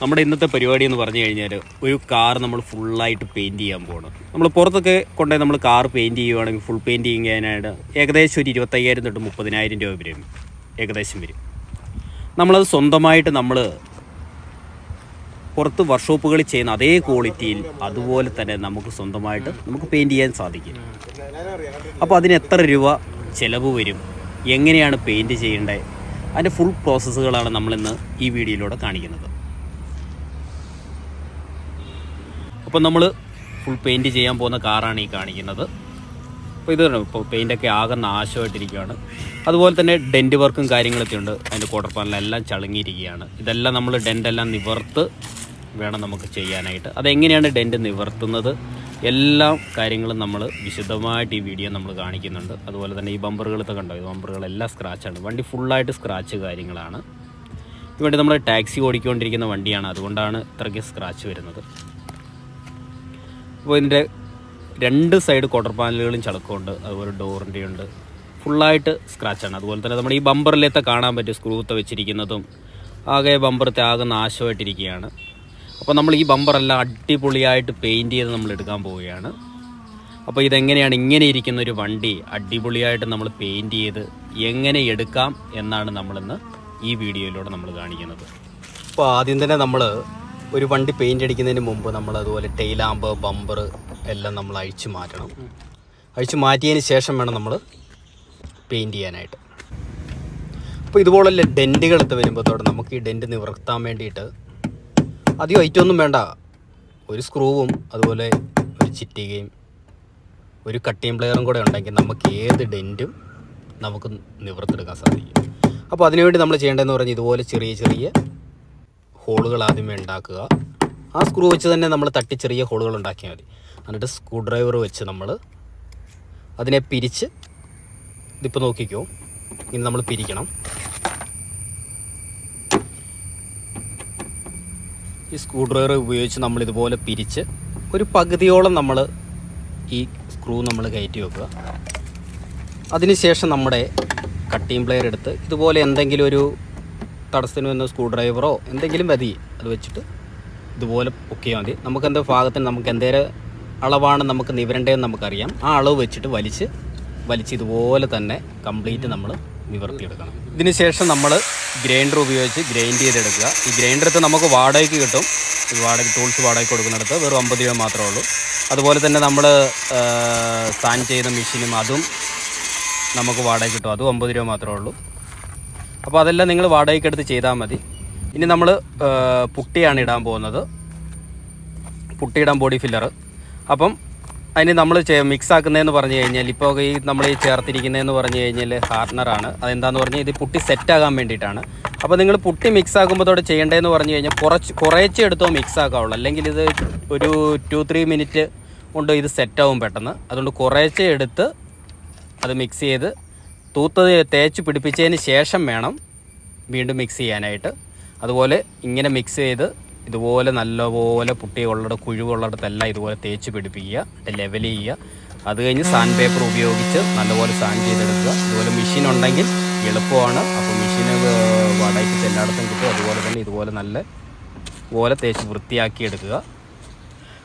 നമ്മുടെ ഇന്നത്തെ പരിപാടി എന്ന് പറഞ്ഞു കഴിഞ്ഞാൽ ഒരു കാർ നമ്മൾ ഫുള്ളായിട്ട് പെയിന്റ് ചെയ്യാൻ പോകണം നമ്മൾ പുറത്തൊക്കെ കൊണ്ടേ നമ്മൾ കാർ പെയിന്റ് ചെയ്യുവാണെങ്കിൽ ഫുൾ പെയിന്റ് ചെയ്യാനായിട്ട് ഏകദേശം ഒരു ഇരുപത്തയ്യായിരം തൊട്ട് മുപ്പതിനായിരം രൂപ വരും ഏകദേശം വരും. നമ്മളത് സ്വന്തമായിട്ട് നമ്മൾ പുറത്ത് വർക്ക്ഷോപ്പുകളിൽ ചെയ്യുന്ന അതേ ക്വാളിറ്റിയിൽ അതുപോലെ തന്നെ നമുക്ക് സ്വന്തമായിട്ട് നമുക്ക് പെയിന്റ് ചെയ്യാൻ സാധിക്കും. അപ്പോൾ അതിന് എത്ര രൂപ ചിലവ് വരും? എങ്ങനെയാണ് പെയിന്റ് ചെയ്യേണ്ടത്? അതിന്റെ ഫുൾ പ്രോസസ്സുകളാണ് നമ്മളിന്ന് ഈ വീഡിയോയിലൂടെ കാണിക്കുന്നത്. അപ്പോൾ നമ്മൾ ഫുൾ പെയിന്റ് ചെയ്യാൻ പോകുന്ന കാറാണ് ഈ കാണിക്കുന്നത്. അപ്പോൾ ഇത് ഇപ്പോൾ പെയിന്റൊക്കെ ആകെ നാശമായിട്ടിരിക്കുകയാണ്. അതുപോലെ തന്നെ ഡെന്റ് വർക്കും കാര്യങ്ങളൊക്കെ ഉണ്ട്. അതിന്റെ ക്വാർട്ടർ പാനലെല്ലാം ചളുങ്ങിയിരിക്കുകയാണ്. ഇതെല്ലാം നമ്മൾ ഡെന്റെല്ലാം നിവർത്ത് വേണം നമുക്ക് ചെയ്യാനായിട്ട്. അതെങ്ങനെയാണ് ഡെന്റ് നിവർത്തുന്നത്? എല്ലാ കാര്യങ്ങളും നമ്മൾ വിശദമായിട്ട് ഈ വീഡിയോ നമ്മൾ കാണിക്കുന്നുണ്ട്. അതുപോലെ തന്നെ ഈ ബമ്പറുകളൊക്കെ കണ്ടോ ഈ ബമ്പറുകളെല്ലാം സ്ക്രാച്ചാണ് വണ്ടി ഫുള്ളായിട്ട് സ്ക്രാച്ച് കാര്യങ്ങളാണ്. ഇവിടെ നമ്മൾ ടാക്സി ഓടിക്കൊണ്ടിരിക്കുന്ന വണ്ടിയാണ്. അതുകൊണ്ടാണ് ഇത്രയ്ക്ക് സ്ക്രാച്ച് വരുന്നത്. അപ്പോൾ ഇതിന്റെ രണ്ട് സൈഡ് ക്വാർട്ടർ പാനലുകളും ചളക്കമുണ്ട് അതുപോലെ ഡോറിന്റെ ഉണ്ട്. ഫുള്ളായിട്ട് സ്ക്രാച്ചാണ് അതുപോലെ തന്നെ നമ്മുടെ ഈ ബമ്പറിലത്തെ കാണാൻ പറ്റും സ്ക്രൂത്ത വെച്ചിരിക്കുന്നതും ആകെ ബമ്പറത്തെ ആകെ നാശമായിട്ടിരിക്കുകയാണ്. അപ്പോൾ നമ്മൾ ഈ ബമ്പറെല്ലാം അടിപൊളിയായിട്ട് പെയിന്റ് ചെയ്ത് നമ്മൾ എടുക്കാൻ പോവുകയാണ്. അപ്പോൾ ഇതെങ്ങനെയാണ് ഇങ്ങനെ ഇരിക്കുന്ന ഒരു വണ്ടി അടിപൊളിയായിട്ട് നമ്മൾ പെയിന്റ് ചെയ്ത് എങ്ങനെ എടുക്കാം എന്നാണ് നമ്മളിന്ന് ഈ വീഡിയോയിലൂടെ നമ്മൾ കാണിക്കുന്നത്. അപ്പോൾ ആദ്യം തന്നെ നമ്മൾ ഒരു വണ്ടി പെയിന്റ് അടിക്കുന്നതിന് മുമ്പ് നമ്മൾ അതുപോലെ ടെയിലാമ്പ് ബമ്പർ എല്ലാം നമ്മൾ അഴിച്ചു മാറ്റണം. അഴിച്ചു മാറ്റിയതിന് ശേഷം വേണം നമ്മൾ പെയിന്റ് ചെയ്യാനായിട്ട്. അപ്പോൾ ഇതുപോലുള്ള ഡെന്റുകൾ എടുത്ത് വരുമ്പോഴത്തോടെ നമുക്ക് ഈ ഡെന്റ് നിവർത്താൻ വേണ്ടിയിട്ട് അധികം ഐറ്റമൊന്നും വേണ്ട. ഒരു സ്ക്രൂവും അതുപോലെ ഒരു ചിറ്റികയും ഒരു കട്ടിയും പ്ലെയറും കൂടെ ഉണ്ടെങ്കിൽ നമുക്ക് ഏത് ഡെന്റും നമുക്ക് നിവർത്തെടുക്കാൻ സാധിക്കും. അപ്പോൾ അതിനുവേണ്ടി നമ്മൾ ചെയ്യേണ്ടതെന്ന് പറഞ്ഞാൽ ഇതുപോലെ ചെറിയ ചെറിയ ഹോളുകൾ ആദ്യമേ ഉണ്ടാക്കുക. ആ സ്ക്രൂ വെച്ച് തന്നെ നമ്മൾ തട്ടി ചെറിയ ഹോളുകൾ ഉണ്ടാക്കിയാൽ മതി. എന്നിട്ട് സ്ക്രൂ ഡ്രൈവർ വെച്ച് നമ്മൾ അതിനെ പിരിച്ച് ഇതിപ്പോൾ നോക്കിക്കോ. ഇനി നമ്മൾ പിരിക്കണം. ഈ സ്ക്രൂ ഡ്രൈവർ ഉപയോഗിച്ച് നമ്മൾ ഇതുപോലെ പിരിച്ച് ഒരു പകുതിയോളം നമ്മൾ ഈ സ്ക്രൂ നമ്മൾ കയറ്റി വെക്കുക. അതിനുശേഷം നമ്മുടെ കട്ടിങ് പ്ലെയർ എടുത്ത് ഇതുപോലെ എന്തെങ്കിലും ഒരു തടസ്സത്തിന് വന്ന സ്ക്രൂ ഡ്രൈവറോ എന്തെങ്കിലും മതി അത് വെച്ചിട്ട് ഇതുപോലെ പൊക്കിയാൽ മതി. നമുക്ക് എന്താ ഭാഗത്തിന് നമുക്ക് എന്തേലും അളവാണ് നമുക്ക് നിവരേണ്ടതെന്ന് നമുക്കറിയാം. ആ അളവ് വെച്ചിട്ട് വലിച്ച് വലിച്ച് ഇതുപോലെ തന്നെ കംപ്ലീറ്റ് നമ്മൾ നിവർത്തിയെടുക്കണം. ഇതിന് ശേഷം നമ്മൾ ഗ്രൈൻഡർ ഉപയോഗിച്ച് ഗ്രൈൻഡ് ചെയ്തെടുക്കുക. ഈ ഗ്രൈൻഡർ എടുത്ത് നമുക്ക് വാടകയ്ക്ക് കിട്ടും. ഈ വാടക ടൂൾസ് വാടകയ്ക്ക് കൊടുക്കുന്നിടത്ത് വെറും അമ്പത് രൂപ മാത്രമേ ഉള്ളൂ. അതുപോലെ തന്നെ നമ്മൾ സാൻ ചെയ്ത മെഷീനും അതും നമുക്ക് വാടക കിട്ടും. അതും അമ്പത് രൂപ മാത്രമേ ഉള്ളൂ. അപ്പോൾ അതെല്ലാം നിങ്ങൾ വാടകയ്ക്ക് എടുത്ത് ചെയ്താൽ മതി. ഇനി നമ്മൾ പുട്ടിയാണ് ഇടാൻ പോകുന്നത്. പുട്ടിയിടാൻ ബോഡി ഫില്ലർ അപ്പം അതിന് നമ്മൾ മിക്സ് ആക്കുന്നതെന്ന് പറഞ്ഞു കഴിഞ്ഞാൽ ഇപ്പോൾ ഈ നമ്മൾ ഈ ചേർത്തിരിക്കുന്നതെന്ന് പറഞ്ഞു കഴിഞ്ഞാൽ ഹാർഡനറാണ് അതെന്താന്ന് പറഞ്ഞാൽ ഇത് പുട്ടി സെറ്റ് ആകാൻ വേണ്ടിയിട്ടാണ്. അപ്പോൾ നിങ്ങൾ പുട്ടി മിക്സ് ആക്കുമ്പോഴത്തോടെ ചെയ്യേണ്ടതെന്ന് പറഞ്ഞു കഴിഞ്ഞാൽ കുറച്ച് കുറേച്ചേ എടുത്തോ മിക്സ് ആക്കാവുള്ളൂ. അല്ലെങ്കിൽ ഇത് ഒരു ടു ത്രീ മിനിറ്റ് കൊണ്ട് ഇത് സെറ്റാവും പെട്ടെന്ന്. അതുകൊണ്ട് കുറേച്ചേ എടുത്ത് അത് മിക്സ് ചെയ്ത് തൂത്ത് തേച്ച് പിടിപ്പിച്ചതിന് ശേഷം വേണം വീണ്ടും മിക്സ് ചെയ്യാനായിട്ട്. അതുപോലെ ഇങ്ങനെ മിക്സ് ചെയ്ത് ഇതുപോലെ നല്ലപോലെ പുട്ടി ഉള്ളിടത്ത് കുഴിവുള്ളിടത്തെല്ലാം ഇതുപോലെ തേച്ച് പിടിപ്പിക്കുക ലെവൽ ചെയ്യുക. അത് കഴിഞ്ഞ് സാൻഡ് പേപ്പർ ഉപയോഗിച്ച് നല്ലപോലെ സാൻഡ് ചെയ്തെടുക്കുക. അതുപോലെ മെഷീൻ ഉണ്ടെങ്കിൽ എളുപ്പമാണ്. അപ്പോൾ മെഷീന് വാടകയ്ക്ക് എല്ലായിടത്തും കിട്ടും. അതുപോലെ തന്നെ ഇതുപോലെ നല്ല പോലെ തേച്ച് വൃത്തിയാക്കി എടുക്കുക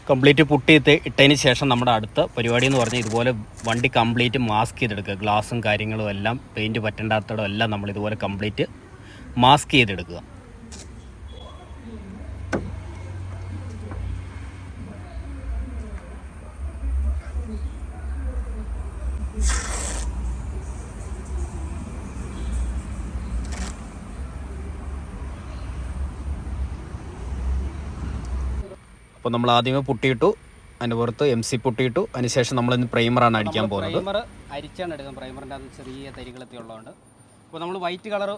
കംപ്ലീറ്റ് പുട്ടി ഇട്ട് ഇട്ടതിന് ശേഷം നമ്മുടെ അടുത്ത പരിപാടി എന്ന് പറഞ്ഞാൽ ഇതുപോലെ വണ്ടി കംപ്ലീറ്റ് മാസ്ക് ചെയ്തെടുക്കുക. ഗ്ലാസും കാര്യങ്ങളും എല്ലാം പെയിന്റ് പറ്റണ്ടാത്തടം എല്ലാം നമ്മൾ ഇതുപോലെ കംപ്ലീറ്റ് മാസ്ക് ചെയ്തെടുക്കുക. അപ്പോൾ നമ്മൾ ആദ്യമേ പുട്ടിയിട്ടു അതിന്റെ പുറത്ത് എം സി പൊട്ടിയിട്ടു അതിനുശേഷം നമ്മൾ ഇന്ന് പ്രൈമറാണ് അടിക്കാൻ പോകുന്നത്. പ്രൈമർ അരിച്ചാണ് എടുക്കുന്നത്. പ്രൈമറിന്റെ അത് ചെറിയ തരികളൊക്കെ ഉള്ളതുകൊണ്ട്. അപ്പോൾ നമ്മൾ വൈറ്റ് കളർ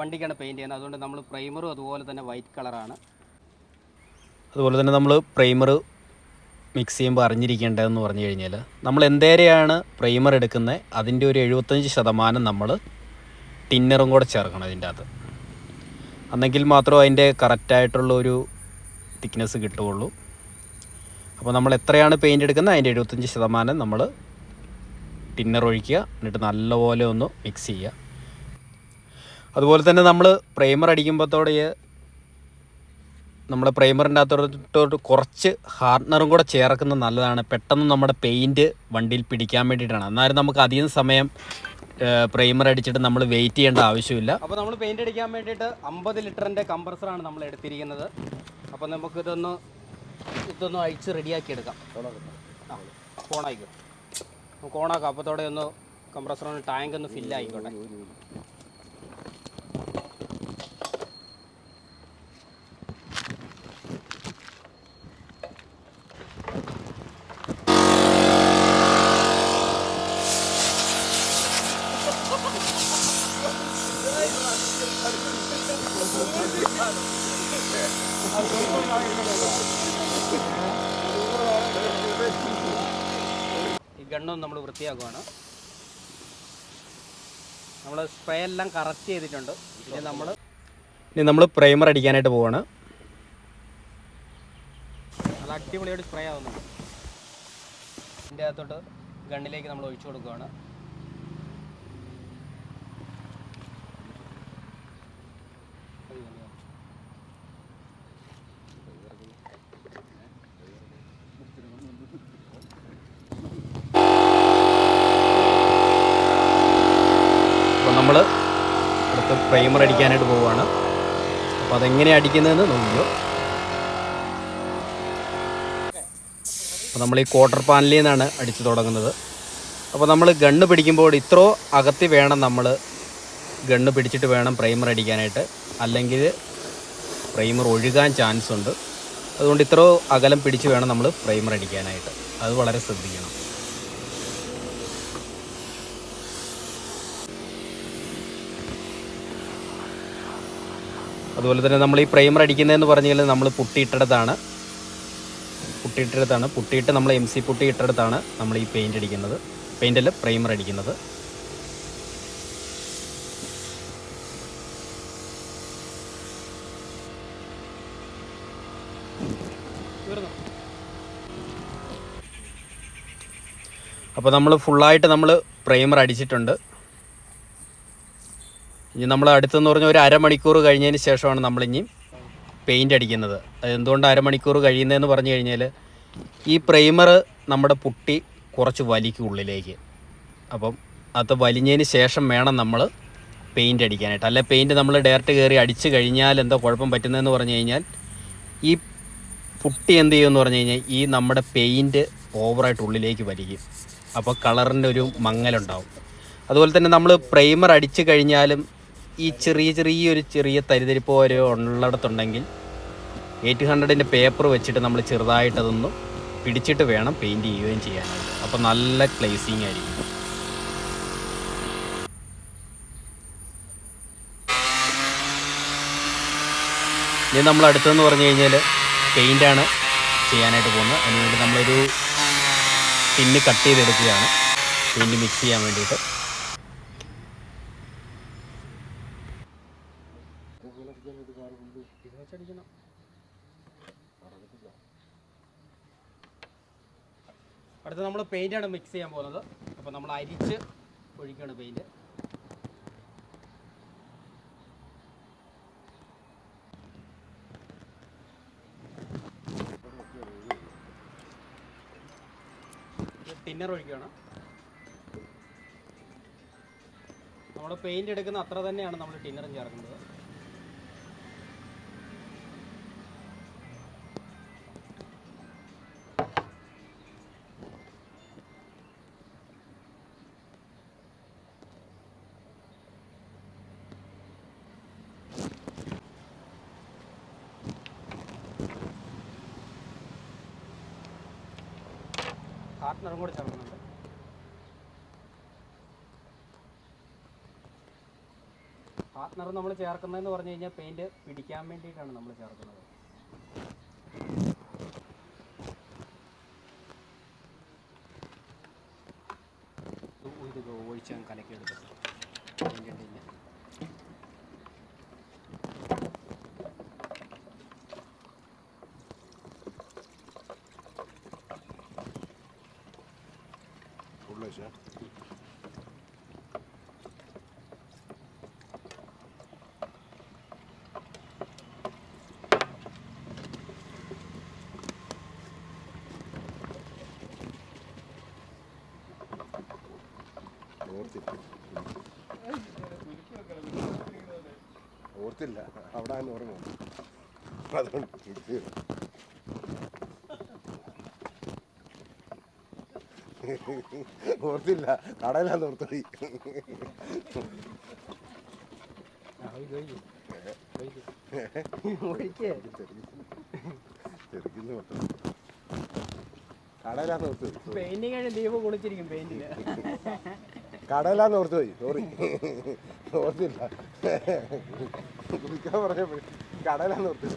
വണ്ടിക്കാണ് പെയിന്റ് ചെയ്യുന്നത്. അതുകൊണ്ട് നമ്മൾ പ്രൈമറും അതുപോലെ തന്നെ വൈറ്റ് കളറാണ് അതുപോലെ തന്നെ നമ്മൾ പ്രൈമർ മിക്സ് ചെയ്യുമ്പോൾ അറിഞ്ഞിരിക്കേണ്ടതെന്ന് പറഞ്ഞു കഴിഞ്ഞാൽ നമ്മൾ എന്തേരെയാണ് പ്രൈമർ എടുക്കുന്നത് അതിന്റെ ഒരു എഴുപത്തഞ്ച് ശതമാനം നമ്മൾ ടിന്നറും കൂടെ ചേർക്കണം അതിന്റെ അകത്ത്. അന്നെങ്കിൽ മാത്രമേ അതിന്റെ കറക്റ്റായിട്ടുള്ള ഒരു തിക്നെസ് കിട്ടുകയുള്ളൂ. അപ്പോൾ നമ്മൾ എത്രയാണ് പെയിന്റ് എടുക്കുന്നത്? അതിന്റെ എഴുപത്തഞ്ച് ശതമാനം നമ്മൾ ടിന്നർ ഒഴിക്കുക എന്നിട്ട് നല്ലപോലെ ഒന്ന് മിക്സ് ചെയ്യുക. അതുപോലെ തന്നെ നമ്മൾ പ്രൈമർ അടിക്കുമ്പോഴത്തോടെ നമ്മുടെ പ്രൈമറിന്റെ അകത്തോട്ട് കുറച്ച് ഹാർഡ്നറും കൂടെ ചേർക്കുന്നത് നല്ലതാണ്. പെട്ടെന്ന് നമ്മുടെ പെയിന്റ് വണ്ടിയിൽ പിടിക്കാൻ വേണ്ടിയിട്ടാണ്. എന്നാലും നമുക്ക് അധികം സമയം പ്രൈമർ അടിച്ചിട്ട് നമ്മൾ വെയിറ്റ് ചെയ്യേണ്ട ആവശ്യമില്ല. അപ്പോൾ നമ്മൾ പെയിന്റ് അടിക്കാൻ വേണ്ടിയിട്ട് അമ്പത് ലിറ്ററിന്റെ കംപ്രസറാണ് നമ്മൾ എടുത്തിരിക്കുന്നത്. അപ്പോൾ നമുക്ക് ഇതൊന്ന് അഴിച്ച് റെഡിയാക്കി എടുക്കാം. ആ ഓണായിക്കോ. നമുക്ക് ഓണാക്കാം. അപ്പോഴത്തോടെ ഒന്ന് കംപ്രസർ ടാങ്ക് ഒന്ന് ഫില്ല് ആയിക്കോട്ടെ. ഈ ഗണ്ണും നമ്മൾ വൃത്തിയാക്കുവാണ്. നമ്മൾ സ്പ്രേ എല്ലാം കറക്റ്റ് ചെയ്തിട്ടുണ്ട്. ഇനി നമ്മൾ ഇനി നമ്മൾ പ്രൈമർ അടിക്കാനായിട്ട് പോവാണ്. നല്ല അടിപൊളിയായിട്ട് സ്പ്രേ ആവുന്നുണ്ട്. ഇതിന്റെ അകത്തോട്ട് ഗണ്ണിലേക്ക് നമ്മൾ ഒഴിച്ചു കൊടുക്കുകയാണ് അപ്പോൾ നമ്മൾ അടുത്ത് പ്രൈമർ അടിക്കാനായിട്ട് പോവുകയാണ്. അപ്പോൾ അതെങ്ങനെ അടിക്കുന്നതെന്ന് നോക്കിയോ അപ്പോൾ നമ്മൾ ഈ ക്വാർട്ടർ പാനലിൽ നിന്നാണ് അടിച്ചു തുടങ്ങുന്നത്. അപ്പോൾ നമ്മൾ ഗണ്ണ് പിടിക്കുമ്പോൾ ഇത്രോ അകത്തി വേണം നമ്മൾ ഗണ്ണ് പിടിച്ചിട്ട് വേണം പ്രൈമർ അടിക്കാനായിട്ട്. അല്ലെങ്കിൽ പ്രൈമർ ഒഴുകാൻ ചാൻസ് ഉണ്ട്. അതുകൊണ്ട് ഇത്രോ അകലം പിടിച്ച് വേണം നമ്മൾ പ്രൈമർ അടിക്കാനായിട്ട്. അത് വളരെ ശ്രദ്ധിക്കണം. അതുപോലെ തന്നെ നമ്മൾ ഈ പ്രൈമർ അടിക്കുന്നതെന്ന് പറഞ്ഞു കഴിഞ്ഞാൽ നമ്മൾ പുട്ടിയിട്ടടത്താണ്. പുട്ടിയിട്ടടുത്താണ്. പുട്ടിയിട്ട് നമ്മൾ എം സി പുട്ടി ഇട്ടടുത്താണ് നമ്മൾ ഈ പെയിന്റ് അടിക്കുന്നത്. പെയിന്റല്ല പ്രൈമർ അടിക്കുന്നത്. അപ്പോൾ നമ്മൾ ഫുള്ളായിട്ട് നമ്മൾ പ്രൈമർ അടിച്ചിട്ടുണ്ട്. ഇനി നമ്മൾ അടുത്തെന്ന് പറഞ്ഞാൽ ഒരു അരമണിക്കൂർ കഴിഞ്ഞതിന് ശേഷമാണ് നമ്മളിനി പെയിന്റ് അടിക്കുന്നത്. എന്തുകൊണ്ട് അരമണിക്കൂർ കഴിയുന്നതെന്ന് പറഞ്ഞു കഴിഞ്ഞാൽ ഈ പ്രൈമർ നമ്മുടെ പുട്ടി കുറച്ച് വലിക്കും ഉള്ളിലേക്ക്. അപ്പം അത് വലിഞ്ഞതിന് ശേഷം വേണം നമ്മൾ പെയിന്റ് അടിക്കാനായിട്ട്. അല്ലെ പെയിന്റ് നമ്മൾ ഡയറക്റ്റ് കയറി അടിച്ച് കഴിഞ്ഞാൽ എന്താ കുഴപ്പം പറ്റുന്നതെന്ന് പറഞ്ഞു കഴിഞ്ഞാൽ ഈ പുട്ടി എന്ത് ചെയ്യുമെന്ന് പറഞ്ഞു കഴിഞ്ഞാൽ ഈ നമ്മുടെ പെയിന്റ് ഓവറായിട്ട് ഉള്ളിലേക്ക് വലിക്കും. അപ്പോൾ കളറിന്റെ ഒരു മങ്ങലുണ്ടാവും. അതുപോലെ തന്നെ നമ്മൾ പ്രൈമർ അടിച്ച് കഴിഞ്ഞാലും ഈ ചെറിയ ചെറിയ ഒരു ചെറിയ തരിതരിപ്പ് ഓരോ ഉള്ളിടത്തുണ്ടെങ്കിൽ എയ്റ്റ് ഹൺഡ്രഡിന്റെ പേപ്പർ വെച്ചിട്ട് നമ്മൾ ചെറുതായിട്ട് അതൊന്ന് പിടിച്ചിട്ട് വേണം പെയിന്റ് ചെയ്യുകയും ചെയ്യാനായിട്ട്. അപ്പോൾ നല്ല ക്ലേസിങ് ആയിരിക്കും. ഇനി നമ്മൾ അടുത്തതെന്ന് പറഞ്ഞു കഴിഞ്ഞാൽ പെയിന്റാണ് ചെയ്യാനായിട്ട് പോകുന്നത്. അതിനുവേണ്ടി നമ്മളൊരു ടിന്ന് കട്ട് ചെയ്തെടുക്കുകയാണ്. പെയിന്റ് മിക്സ് ചെയ്യാൻ വേണ്ടിയിട്ട്. പെയിന്റാണ് മിക്സ് ചെയ്യാൻ പോകുന്നത്. അപ്പോൾ നമ്മൾ അരിച്ച് ഒഴിക്കുകയാണ് പെയിന്റ് ടിന്നർ ഒഴിക്കുകയാണ്. നമ്മൾ പെയിന്റ് എടുക്കുന്ന അത്ര തന്നെയാണ് നമ്മൾ ടിന്നറും ചേർക്കുന്നത്. ഹാർട്ട്നറും കൂടെ ചേർക്കുന്നുണ്ട്. പാർട്ട്ണർ നമ്മൾ ചേർക്കുന്നതെന്ന് പറഞ്ഞു കഴിഞ്ഞാൽ പെയിന്റ് പിടിക്കാൻ വേണ്ടിയിട്ടാണ് നമ്മൾ ചേർക്കുന്നത്. ഇത് ഒഴിച്ച് കലക്കിയെടുക്കും. ഓർത്തില്ല. അവിടെ ആണ് ഓർമ്മ. അതുകൊണ്ട് ഓർത്തില്ല. കടയിലാന്ന് ഓർത്തോയി ചെറുക്കിന്ന് ഓർത്തു കടയിലാന്ന് ഓർത്തോയി പെയിന്റിങ് ദീപം കുളിച്ചിരിക്കും പെയിന്റിങ് കടയിലാന്ന് ഓർത്തു പോയി. സോറി ഓർത്തില്ല. കുളിക്കാൻ പറഞ്ഞപ്പോഴേ കടയിലാന്ന് ഓർത്തു.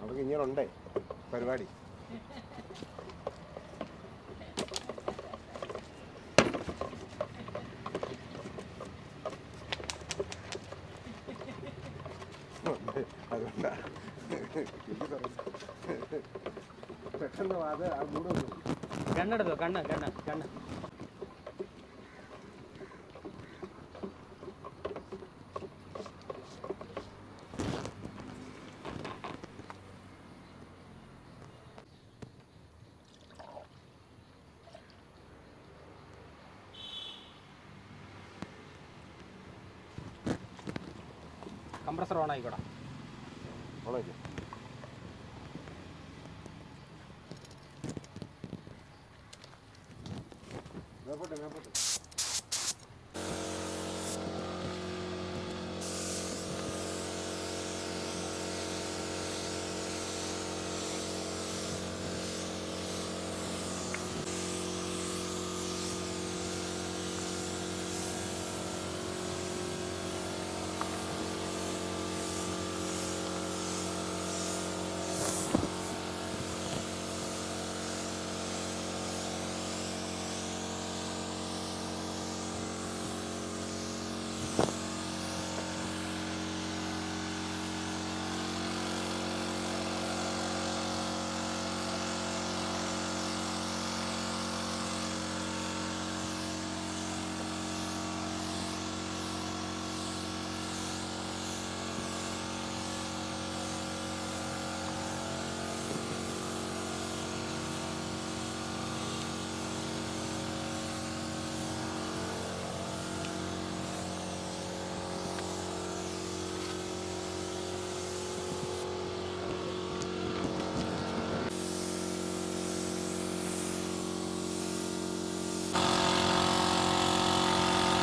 നമുക്ക് ഇങ്ങനെ ഉണ്ടേ പരിപാടി. ഉണ്ട്. അതുകൊണ്ടാ എനിക്ക് പെട്ടെന്ന് അത് ആ മൂട് കണ്ണെടുത്തോ കണ്ണ് കണ്ണ് കണ്ണ് കംപ്രസർ ഓൺ ആയിക്കോട്ടെ ഓണാക്കി. മേപ്പോട്ട്,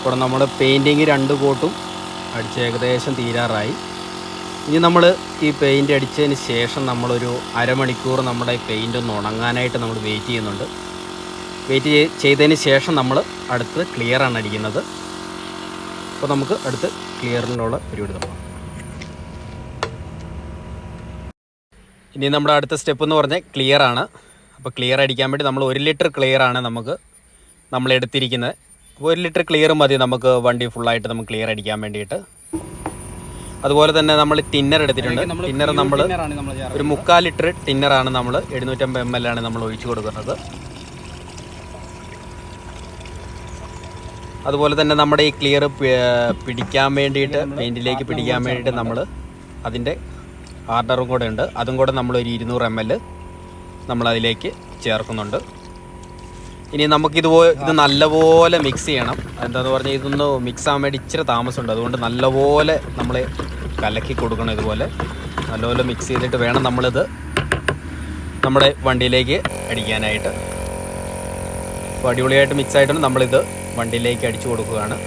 ഇവിടെ നമ്മൾ പെയിന്റിങ് രണ്ട് കോട്ടും അടിച്ച് ഏകദേശം തീരാറായി. ഇനി നമ്മൾ ഈ പെയിന്റ് അടിച്ചതിന് ശേഷം നമ്മളൊരു അരമണിക്കൂർ നമ്മുടെ ഈ പെയിന്റ് ഒന്ന് ഉണങ്ങാനായിട്ട് നമ്മൾ വെയിറ്റ് ചെയ്യുന്നുണ്ട്. വെയിറ്റ് ചെയ്തതിന് ശേഷം നമ്മൾ അടുത്ത് ക്ലിയറാണ് അടിക്കുന്നത്. അപ്പോൾ നമുക്ക് അടുത്ത് ക്ലിയറിനുള്ള പരിപാടി തുടങ്ങാം ഇനി നമ്മുടെ അടുത്ത സ്റ്റെപ്പ് എന്ന് പറഞ്ഞാൽ ക്ലിയർ ആണ്. അപ്പോൾ ക്ലിയർ അടിക്കാൻ വേണ്ടി നമ്മൾ ഒരു ലിറ്റർ ക്ലിയർ ആണ് നമുക്ക് നമ്മൾ എടുത്തിരിക്കുന്നത്. ഒരു ലിറ്റർ ക്ലിയർ മതി നമുക്ക് വണ്ടി ഫുള്ളായിട്ട് നമുക്ക് ക്ലിയർ അടിക്കാൻ വേണ്ടിയിട്ട്. അതുപോലെ തന്നെ നമ്മൾ ടിന്നർ എടുത്തിട്ടുണ്ട്. ടിന്നർ നമ്മൾ ഒരു മുക്കാൽ ലിറ്റർ ടിന്നറാണ് നമ്മൾ എഴുന്നൂറ്റമ്പത് എം എൽ ആണ് നമ്മൾ ഒഴിച്ചു കൊടുക്കുന്നത്. അതുപോലെ തന്നെ നമ്മുടെ ഈ ക്ലിയർ പിടിക്കാൻ വേണ്ടിയിട്ട് പെയിന്റിലേക്ക് പിടിക്കാൻ വേണ്ടിയിട്ട് നമ്മൾ അതിന്റെ ആർഡറും കൂടെ ഉണ്ട്. അതും കൂടെ നമ്മൾ ഒരു ഇരുന്നൂറ് എം എൽ നമ്മളതിലേക്ക് ചേർക്കുന്നുണ്ട്. ഇനി നമുക്കിതുപോലെ ഇത് നല്ലപോലെ മിക്സ് ചെയ്യണം. എന്താന്ന് പറഞ്ഞാൽ ഇതൊന്ന് മിക്സ് ആകാൻ വേണ്ടി ഇച്ചിരി താമസമുണ്ട്. അതുകൊണ്ട് നല്ലപോലെ നമ്മൾ കലക്കി കൊടുക്കണം ഇതുപോലെ. നല്ലപോലെ മിക്സ് ചെയ്തിട്ട് വേണം നമ്മളിത് നമ്മുടെ വണ്ടിയിലേക്ക് അടിക്കാനായിട്ട്. അപ്പോൾ അടിപൊളിയായിട്ട് മിക്സ് ആയിട്ടുണ്ട്. നമ്മളിത് വണ്ടിയിലേക്ക് അടിച്ചു കൊടുക്കുകയാണ്.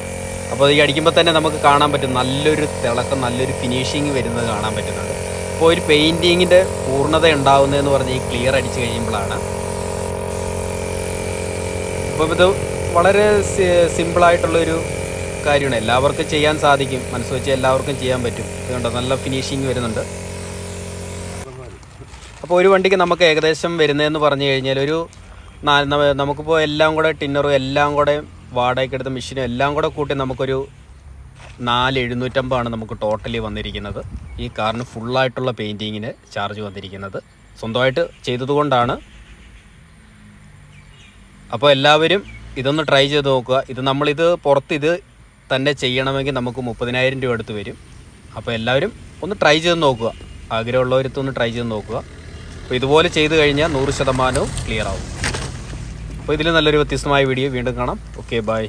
അപ്പോൾ ഈ അടിക്കുമ്പോൾ തന്നെ നമുക്ക് കാണാൻ പറ്റും. നല്ലൊരു തിളക്കം നല്ലൊരു ഫിനിഷിങ് വരുന്നത് കാണാൻ പറ്റുന്നുണ്ട്. അപ്പോൾ ഒരു പെയിന്റിങ്ങിന്റെ പൂർണത ഉണ്ടാകുന്നതെന്ന് പറഞ്ഞാൽ ഈ ക്ലിയർ അടിച്ച് കഴിയുമ്പോഴാണ് അപ്പോൾ ഇത് വളരെ സിമ്പിളായിട്ടുള്ളൊരു കാര്യമാണ്. എല്ലാവർക്കും ചെയ്യാൻ സാധിക്കും. മനസ്സ് വെച്ച് എല്ലാവർക്കും ചെയ്യാൻ പറ്റും. അതുകൊണ്ട് നല്ല ഫിനിഷിങ് വരുന്നുണ്ട്. അപ്പോൾ ഒരു വണ്ടിക്ക് നമുക്ക് ഏകദേശം വരുന്നതെന്ന് പറഞ്ഞു കഴിഞ്ഞാൽ ഒരു നമുക്കിപ്പോൾ എല്ലാം കൂടെ ടിന്നറും എല്ലാം കൂടെ വാടകയ്ക്ക് എടുത്ത മെഷീനും എല്ലാം കൂടെ കൂട്ടി നമുക്കൊരു നാല് എഴുന്നൂറ്റമ്പതാണ് നമുക്ക് ടോട്ടലി വന്നിരിക്കുന്നത്. ഈ കാറിന് ഫുള്ളായിട്ടുള്ള പെയിന്റിങ്ങിന് ചാർജ് വന്നിരിക്കുന്നത്. സ്വന്തമായിട്ട് ചെയ്തതുകൊണ്ടാണ് അപ്പോൾ എല്ലാവരും ഇതൊന്ന് ട്രൈ ചെയ്ത് നോക്കുക. ഇത് നമ്മളിത് പുറത്ത് ഇത് തന്നെ ചെയ്യണമെങ്കിൽ നമുക്ക് മുപ്പതിനായിരം രൂപ അടുത്ത് വരും. അപ്പോൾ എല്ലാവരും ഒന്ന് ട്രൈ ചെയ്ത് നോക്കുക. ആഗ്രഹമുള്ളവരത്തൊന്ന് ട്രൈ ചെയ്ത് നോക്കുക. അപ്പോൾ ഇതുപോലെ ചെയ്ത് കഴിഞ്ഞാൽ നൂറ് ശതമാനവും ക്ലിയർ ആവും. അപ്പോൾ ഇതിൽ നല്ലൊരു വ്യത്യസ്തമായ വീഡിയോ വീണ്ടും കാണാം. Okay bye